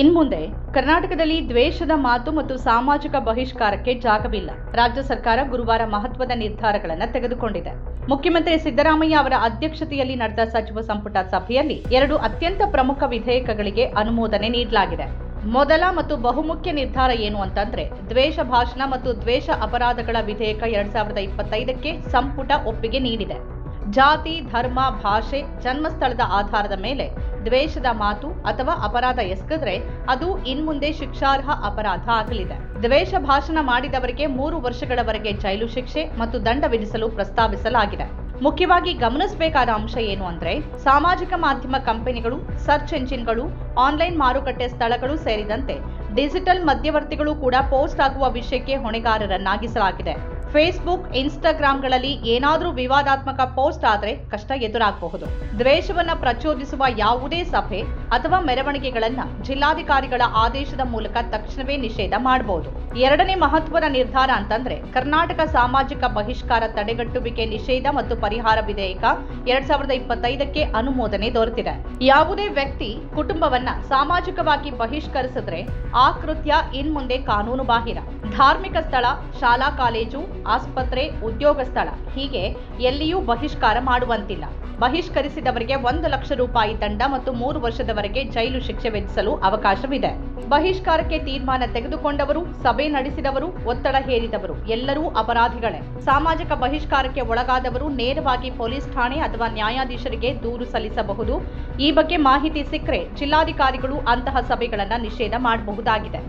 ಇನ್ಮುಂದೆ ಕರ್ನಾಟಕದಲ್ಲಿ ದ್ವೇಷದ ಮಾತು ಮತ್ತು ಸಾಮಾಜಿಕ ಬಹಿಷ್ಕಾರಕ್ಕೆ ಜಾಗವಿಲ್ಲ. ರಾಜ್ಯ ಸರ್ಕಾರ ಗುರುವಾರ ಮಹತ್ವದ ನಿರ್ಧಾರಗಳನ್ನು ತೆಗೆದುಕೊಂಡಿದೆ. ಮುಖ್ಯಮಂತ್ರಿ ಸಿದ್ದರಾಮಯ್ಯ ಅವರ ಅಧ್ಯಕ್ಷತೆಯಲ್ಲಿ ನಡೆದ ಸಚಿವ ಸಂಪುಟ ಸಭೆಯಲ್ಲಿ ಎರಡು ಅತ್ಯಂತ ಪ್ರಮುಖ ವಿಧೇಯಕಗಳಿಗೆ ಅನುಮೋದನೆ ನೀಡಲಾಗಿದೆ. ಮೊದಲ ಮತ್ತು ಬಹುಮುಖ್ಯ ನಿರ್ಧಾರ ಏನು ಅಂತಂದ್ರೆ, ದ್ವೇಷ ಭಾಷಣ ಮತ್ತು ದ್ವೇಷ ಅಪರಾಧಗಳ ವಿಧೇಯಕ ಎರಡ್ ಸಾವಿರದ ಇಪ್ಪತ್ತೈದಕ್ಕೆ ಸಂಪುಟ ಒಪ್ಪಿಗೆ ನೀಡಿದೆ. ಜಾತಿ, ಧರ್ಮ, ಭಾಷೆ, ಜನ್ಮಸ್ಥಳದ ಆಧಾರದ ಮೇಲೆ ದ್ವೇಷದ ಮಾತು ಅಥವಾ ಅಪರಾಧ ಎಸಗಿದ್ರೆ ಅದು ಇನ್ಮುಂದೆ ಶಿಕ್ಷಾರ್ಹ ಅಪರಾಧ ಆಗಲಿದೆ. ದ್ವೇಷ ಭಾಷಣ ಮಾಡಿದವರಿಗೆ ಮೂರು ವರ್ಷಗಳವರೆಗೆ ಜೈಲು ಶಿಕ್ಷೆ ಮತ್ತು ದಂಡ ವಿಧಿಸಲು ಪ್ರಸ್ತಾವಿಸಲಾಗಿದೆ. ಮುಖ್ಯವಾಗಿ ಗಮನಿಸಬೇಕಾದ ಅಂಶ ಏನು ಅಂದ್ರೆ ಸಾಮಾಜಿಕ ಮಾಧ್ಯಮ ಕಂಪನಿಗಳು, ಸರ್ಚ್ ಎಂಜಿನ್ಗಳು, ಆನ್ಲೈನ್ ಮಾರುಕಟ್ಟೆ ಸ್ಥಳಗಳು ಸೇರಿದಂತೆ ಡಿಜಿಟಲ್ ಮಧ್ಯವರ್ತಿಗಳು ಕೂಡ ಪೋಸ್ಟ್ ಆಗುವ ವಿಷಯಕ್ಕೆ ಹೊಣೆಗಾರರನ್ನಾಗಿಸಲಾಗಿದೆ. ಫೇಸ್ಬುಕ್ ಇನ್ಸ್ಟಾಗ್ರಾಂಗಳಲ್ಲಿ ಏನಾದರೂ ವಿವಾದಾತ್ಮಕ ಪೋಸ್ಟ್ ಆದರೆ ಕಷ್ಟ ಎದುರಾಗಬಹುದು. ದ್ವೇಷವನ್ನು ಪ್ರಚೋದಿಸುವ ಯಾವುದೇ ಸಭೆ ಅಥವಾ ಮೆರವಣಿಗೆಗಳನ್ನ ಜಿಲ್ಲಾಧಿಕಾರಿಗಳ ಆದೇಶದ ಮೂಲಕ ತಕ್ಷಣವೇ ನಿಷೇಧ ಮಾಡಬಹುದು ಎರಡನೇ ಮಹತ್ವದ ನಿರ್ಧಾರ ಅಂತಂದ್ರೆ, ಕರ್ನಾಟಕ ಸಾಮಾಜಿಕ ಬಹಿಷ್ಕಾರ ತಡೆಗಟ್ಟುವಿಕೆ ನಿಷೇಧ ಮತ್ತು ಪರಿಹಾರ ವಿಧೇಯಕ ಎರಡ್ ಸಾವಿರದ ಇಪ್ಪತ್ತೈದಕ್ಕೆ ಅನುಮೋದನೆ ದೊರೆತಿದೆ. ಯಾವುದೇ ವ್ಯಕ್ತಿ ಕುಟುಂಬವನ್ನ ಸಾಮಾಜಿಕವಾಗಿ ಬಹಿಷ್ಕರಿಸಿದ್ರೆ ಆ ಕೃತ್ಯ ಇನ್ಮುಂದೆ ಕಾನೂನು ಬಾಹಿರ. ಧಾರ್ಮಿಕ ಸ್ಥಳ, ಶಾಲಾ, ಕಾಲೇಜು, ಆಸ್ಪತ್ರೆ, ಉದ್ಯೋಗ ಸ್ಥಳ, ಹೀಗೆ ಎಲ್ಲಿಯೂ ಬಹಿಷ್ಕಾರ ಮಾಡುವಂತಿಲ್ಲ. ಬಹಿಷ್ಕರಿಸಿದವರಿಗೆ ಒಂದು ಲಕ್ಷ ರೂಪಾಯಿ ದಂಡ ಮತ್ತು ಮೂರು ವರ್ಷದವರೆಗೆ ಜೈಲು ಶಿಕ್ಷೆ ವಿಧಿಸಲು ಅವಕಾಶವಿದೆ. ಬಹಿಷ್ಕಾರಕ್ಕೆ ತೀರ್ಮಾನ ತೆಗೆದುಕೊಂಡವರು, ಸಭೆ ನಡೆಸಿದವರು, ಒತ್ತಡ ಹೇರಿದವರು, ಎಲ್ಲರೂ ಅಪರಾಧಿಗಳೇ. ಸಾಮಾಜಿಕ ಬಹಿಷ್ಕಾರಕ್ಕೆ ಒಳಗಾದವರು ನೇರವಾಗಿ ಪೊಲೀಸ್ ಠಾಣೆ ಅಥವಾ ನ್ಯಾಯಾಧೀಶರಿಗೆ ದೂರು ಸಲ್ಲಿಸಬಹುದು. ಈ ಬಗ್ಗೆ ಮಾಹಿತಿ ಸಿಕ್ಕರೆ ಜಿಲ್ಲಾಧಿಕಾರಿಗಳು ಅಂತಹ ಸಭೆಗಳನ್ನು ನಿಷೇಧ ಮಾಡಬಹುದಾಗಿದೆ.